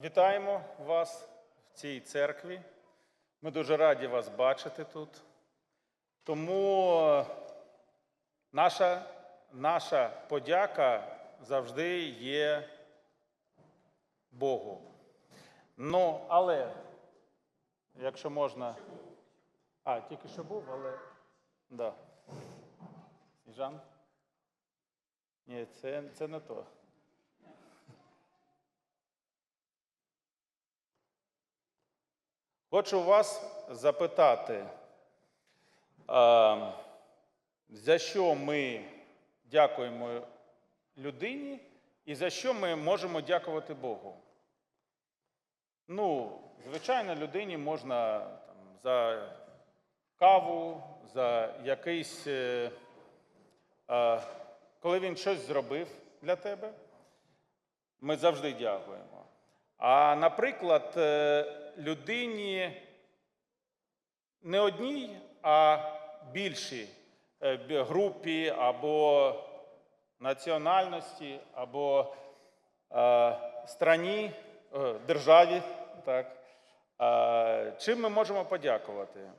Вітаємо вас в цій церкві. Ми дуже раді вас бачити тут. Тому е, наша, наша подяка завжди є Богу. Ну, але, якщо можна. А, тільки що був, але. Да. Сніжан? Ні, це, це не то. Хочу вас запитати, за що ми дякуємо людині і за що ми можемо дякувати Богу? Ну, звичайно, людині можна там, за каву, за якийсь, е, коли він щось зробив для тебе, ми завжди дякуємо. А наприклад, е, людині не одній, а більшій е, групі або національності, або е, страні, е, державі. Так. Е, Чим ми можемо подякувати?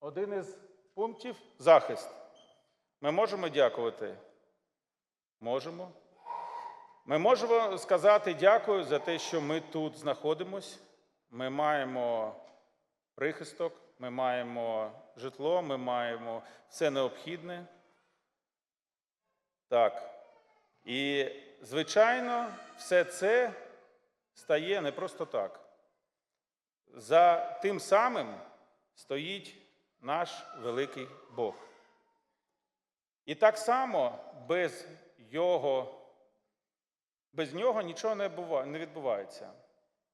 Один із пунктів захист. Ми можемо дякувати? Можемо. Ми можемо сказати дякую за те, що ми тут знаходимось. Ми маємо прихисток, ми маємо житло, ми маємо все необхідне. Так. І, звичайно, все це стає не просто так. За тим самим стоїть наш великий Бог. І так само без Його без нього нічого не, бува- не відбувається.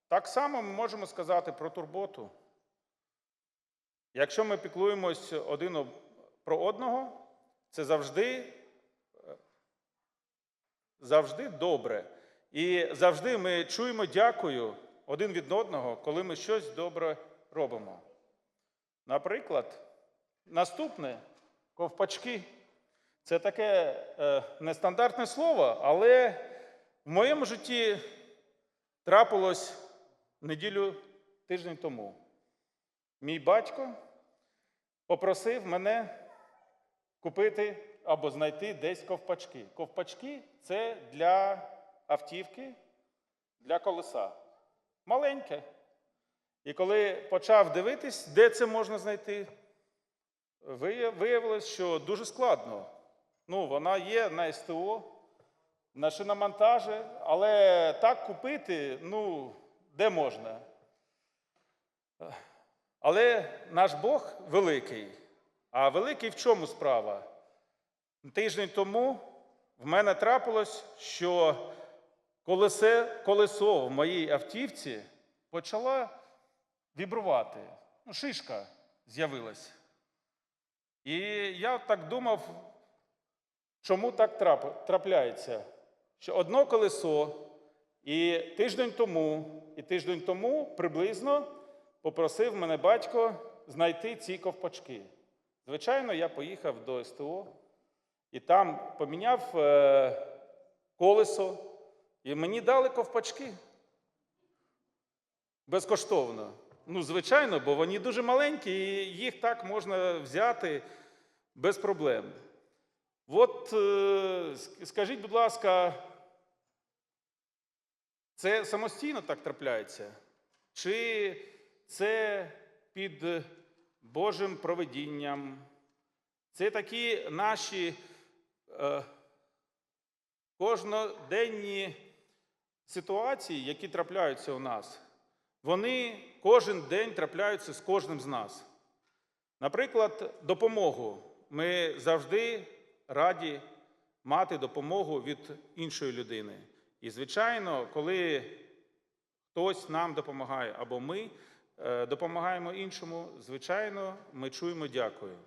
Так само ми можемо сказати про турботу. Якщо ми піклуємось один про одного, це завжди, е, завжди добре. І завжди ми чуємо дякую один від одного, коли ми щось добре робимо. Наприклад, наступне ковпачки. Це таке е, нестандартне слово, але в моєму житті трапилось неділю тиждень тому. Мій батько попросив мене купити або знайти десь ковпачки. Ковпачки це для автівки, для колеса. Маленьке. І коли почав дивитись, де це можна знайти, виявилось, що дуже складно. Ну, вона є на СТО, на шиномонтажі, але так купити, ну, де можна. Але наш Бог великий. А великий в чому справа? Тиждень тому в мене трапилось, що колесе, колесо в моїй автівці почало вібрувати. Ну, шишка з'явилась. І я так думав, чому так трапляється? Що одно колесо, і тиждень тому, і тиждень тому приблизно попросив мене батько знайти ці ковпачки. Звичайно, я поїхав до СТО і там поміняв е, колесо, і мені дали ковпачки. Безкоштовно. Ну, звичайно, бо вони дуже маленькі, і їх так можна взяти без проблем. От е, скажіть, будь ласка, це самостійно так трапляється? Чи це під Божим проведінням? Це такі наші е, кожноденні ситуації, які трапляються у нас. Вони кожен день трапляються з кожним з нас. Наприклад, допомогу. Ми завжди раді мати допомогу від іншої людини. І, звичайно, коли хтось нам допомагає або ми е, допомагаємо іншому, звичайно, ми чуємо дякую.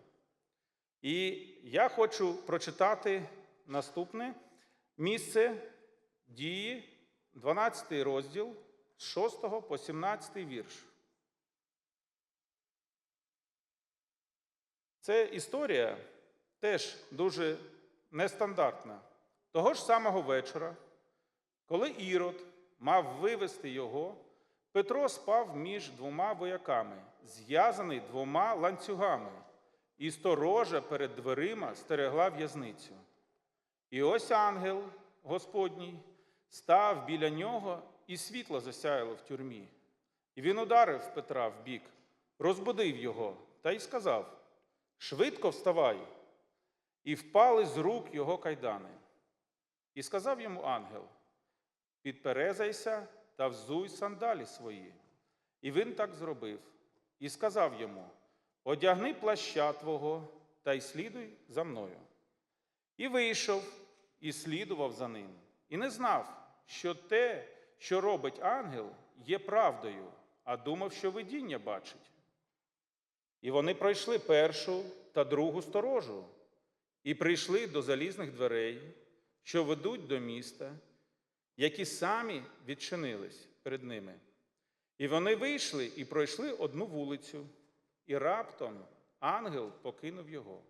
І я хочу прочитати наступне місце дії, 12 розділ з 6 по 17 вірш. Це історія теж дуже нестандартна. Того ж самого вечора, коли Ірод мав вивести його, Петро спав між двома вояками, зв'язаний двома ланцюгами, і сторожа перед дверима стерегла в'язницю. І ось ангел Господній став біля нього, і світло засяяло в тюрмі. І він ударив Петра в бік, розбудив його та й сказав: Швидко вставай. І впали з рук його кайдани. І сказав йому ангел: Підперезайся та взуй сандалі свої. І він так зробив, і сказав йому: Одягни плаща твого та й слідуй за мною. І вийшов, і слідував за ним, і не знав, що те, що робить ангел, є правдою, а думав, що видіння бачить. І вони пройшли першу та другу сторожу, і прийшли до залізних дверей, що ведуть до міста, які самі відчинились перед ними. І вони вийшли і пройшли одну вулицю, і раптом ангел покинув його.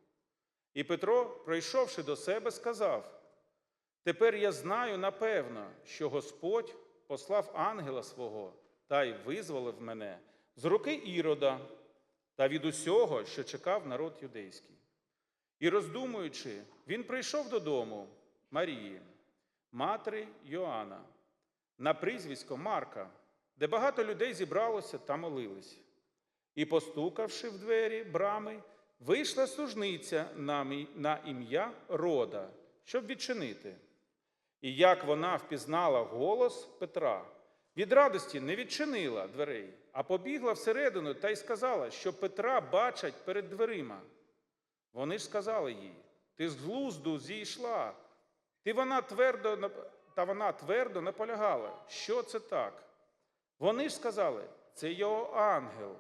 І Петро, прийшовши до себе, сказав: Тепер я знаю напевно, що Господь послав ангела свого та й визволив мене з руки Ірода та від усього, що чекав народ юдейський. І роздумуючи, він прийшов додому Марії, матері Йоанна, на прізвисько Марка, де багато людей зібралося та молились. І, постукавши в двері брами, вийшла служниця на ім'я Рода, щоб відчинити. І як вона впізнала голос Петра, від радості не відчинила дверей, а побігла всередину та й сказала, що Петра бачать перед дверима. Вони ж сказали їй: Ти з глузду зійшла. Ти вона твердо та вона твердо наполягала, що це так. Вони ж сказали, це його ангел.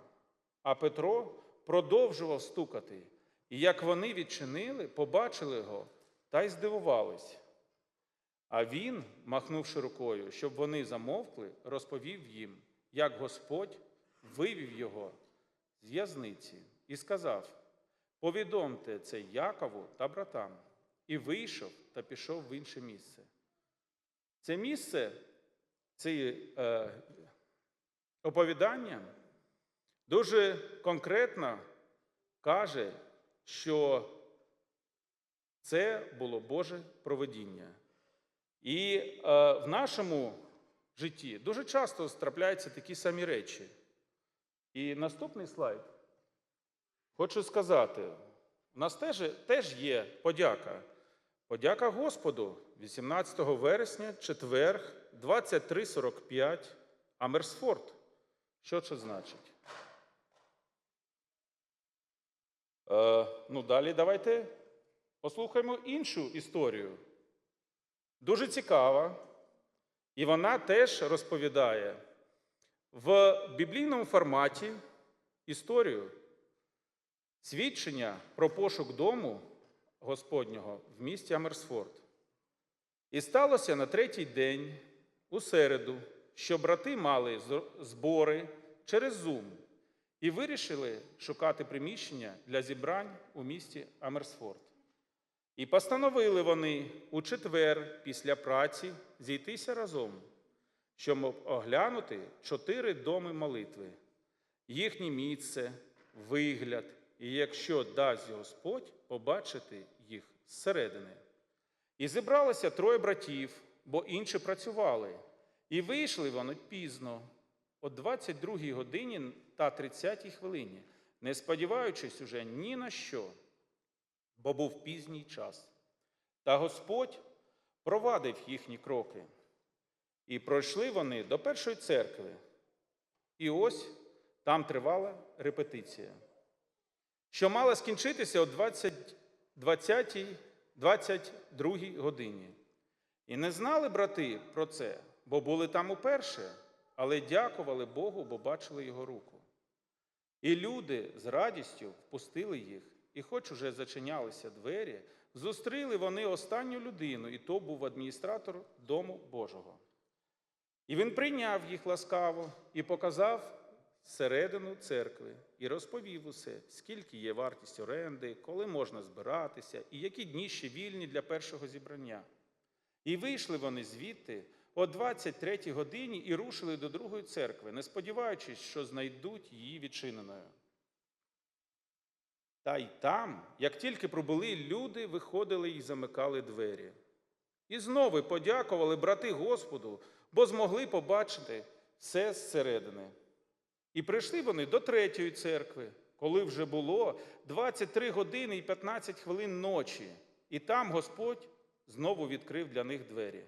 А Петро продовжував стукати. І як вони відчинили, побачили його та й здивувались. А він, махнувши рукою, щоб вони замовкли, розповів їм, як Господь вивів його з в'язниці і сказав: Повідомте це Якову та братам. І вийшов та пішов в інше місце. Це місце, це е, оповідання дуже конкретно каже, що це було Боже проведіння. І е, в нашому житті дуже часто трапляються такі самі речі. І наступний слайд. Хочу сказати, у нас теж, теж є подяка. Подяка Господу 18 вересня, четверг, 23.45, Амерсфорд. Що це значить? Е, ну, далі давайте послухаємо іншу історію. Дуже цікава. І вона теж розповідає в біблійному форматі історію свідчення про пошук дому Господнього в місті Амерсфорд. І сталося на третій день, у середу, що брати мали збори через Zoom і вирішили шукати приміщення для зібрань у місті Амерсфорд. І постановили вони у четвер після праці зійтися разом, щоб оглянути чотири доми молитви, їхнє місце, вигляд, і якщо дасть Господь, побачити їх зсередини. І зібралося троє братів, бо інші працювали, і вийшли вони пізно, о 22 годині та 30 хвилині, не сподіваючись уже ні на що бо був пізній час. Та Господь провадив їхні кроки. І пройшли вони до першої церкви. І ось там тривала репетиція, що мала скінчитися о 20, 20, 22 годині. І не знали брати про це, бо були там уперше, але дякували Богу, бо бачили його руку. І люди з радістю впустили їх, і хоч уже зачинялися двері, зустріли вони останню людину, і то був адміністратор Дому Божого. І він прийняв їх ласкаво і показав середину церкви, і розповів усе, скільки є вартість оренди, коли можна збиратися, і які дні ще вільні для першого зібрання. І вийшли вони звідти, о 23 годині і рушили до другої церкви, не сподіваючись, що знайдуть її відчиненою. Та й там, як тільки пробули, люди виходили і замикали двері. І знову подякували брати Господу, бо змогли побачити все зсередини. І прийшли вони до третьої церкви, коли вже було 23 години і 15 хвилин ночі, і там Господь знову відкрив для них двері.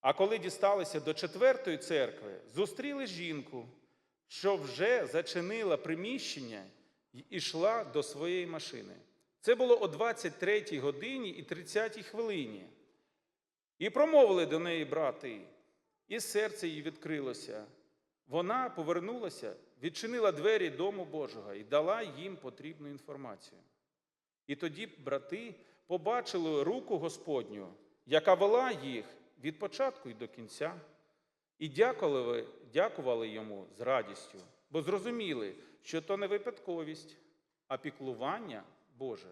А коли дісталися до четвертої церкви, зустріли жінку, що вже зачинила приміщення і йшла до своєї машини. Це було о 23 годині і 30 хвилині. І промовили до неї брати, і серце їй відкрилося. Вона повернулася, відчинила двері дому Божого і дала їм потрібну інформацію. І тоді брати побачили руку Господню, яка вела їх від початку і до кінця, і дякували, дякували йому з радістю, бо зрозуміли, що то не випадковість, а піклування Боже.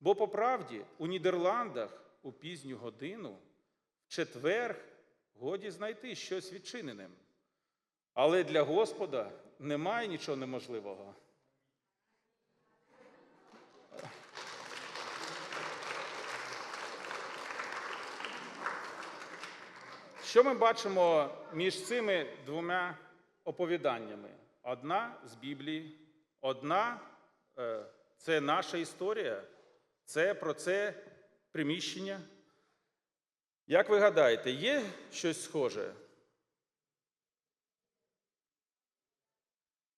Бо по правді у Нідерландах у пізню годину в четвер годі знайти щось відчиненим. Але для Господа немає нічого неможливого. Що ми бачимо між цими двома оповіданнями? Одна з Біблії, одна е, це наша історія, це про це приміщення. Як ви гадаєте, є щось схоже?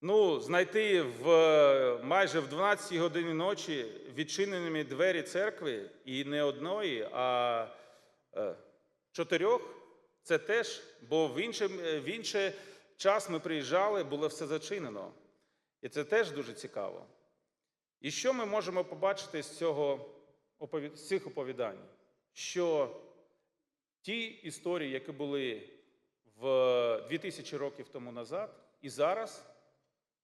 Ну, знайти в майже в 12 годині ночі відчиненими двері церкви і не одної, а е, чотирьох. Це теж, бо в інший, в інший час ми приїжджали, було все зачинено. І це теж дуже цікаво. І що ми можемо побачити з, цього, з цих оповідань? Що ті історії, які були в 2000 років тому назад, і зараз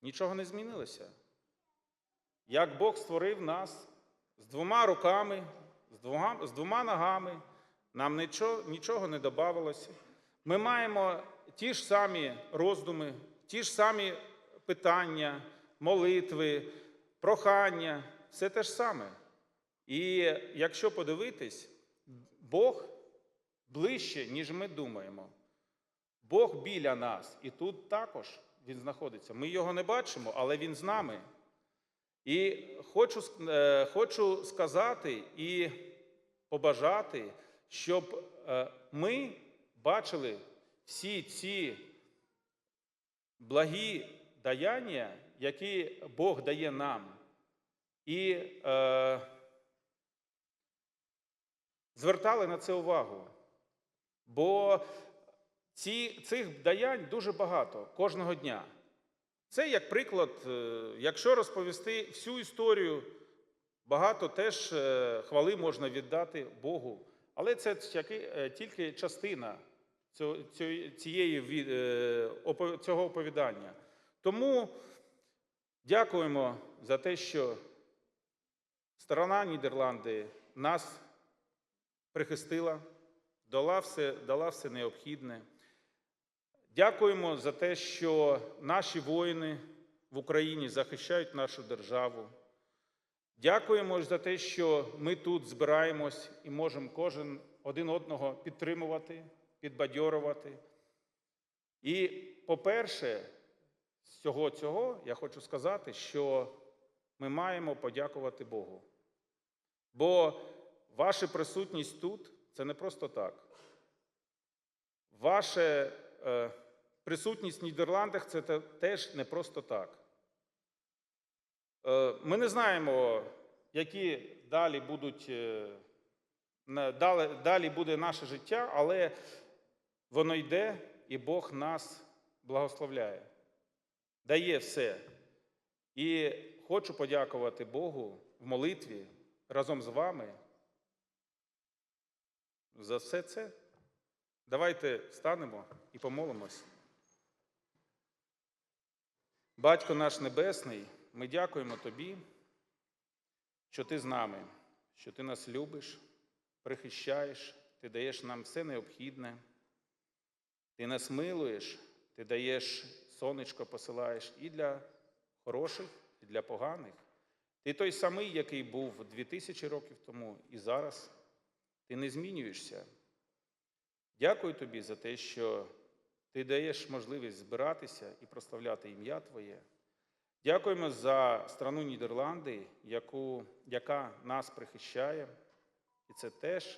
нічого не змінилося. Як Бог створив нас з двома руками, з двома, з двома ногами, нам нічого, нічого не додавалося. Ми маємо ті ж самі роздуми, ті ж самі питання, молитви, прохання, все те ж саме. І якщо подивитись, Бог ближче, ніж ми думаємо. Бог біля нас, і тут також Він знаходиться. Ми його не бачимо, але Він з нами. І хочу, е, хочу сказати і побажати, щоб е, ми бачили всі ці благі даяння, які Бог дає нам. І е, звертали на це увагу. Бо ці, цих даянь дуже багато кожного дня. Це як приклад, е, якщо розповісти всю історію, багато теж е, хвали можна віддати Богу. Але це е, тільки частина цієї- цього оповідання. Тому дякуємо за те, що сторона Нідерланди нас прихистила, дала все, дала все необхідне. Дякуємо за те, що наші воїни в Україні захищають нашу державу. Дякуємо за те, що ми тут збираємось і можемо кожен один одного підтримувати, підбадьорувати. І, по-перше, з цього цього я хочу сказати, що ми маємо подякувати Богу. Бо ваша присутність тут це не просто так. Ваша е, присутність в Нідерландах це теж не просто так. Е, Ми не знаємо, які далі будуть е, далі, буде наше життя, але воно йде, і Бог нас благословляє, дає все. І хочу подякувати Богу в молитві разом з вами за все це. Давайте встанемо і помолимось. Батько наш Небесний, ми дякуємо Тобі, що Ти з нами, що Ти нас любиш, прихищаєш, Ти даєш нам все необхідне. Ти нас милуєш, ти даєш сонечко, посилаєш і для хороших, і для поганих. Ти той самий, який був 2000 років тому і зараз. Ти не змінюєшся. Дякую тобі за те, що ти даєш можливість збиратися і прославляти ім'я Твоє. Дякуємо за страну Нідерланди, яку, яка нас прихищає. І це теж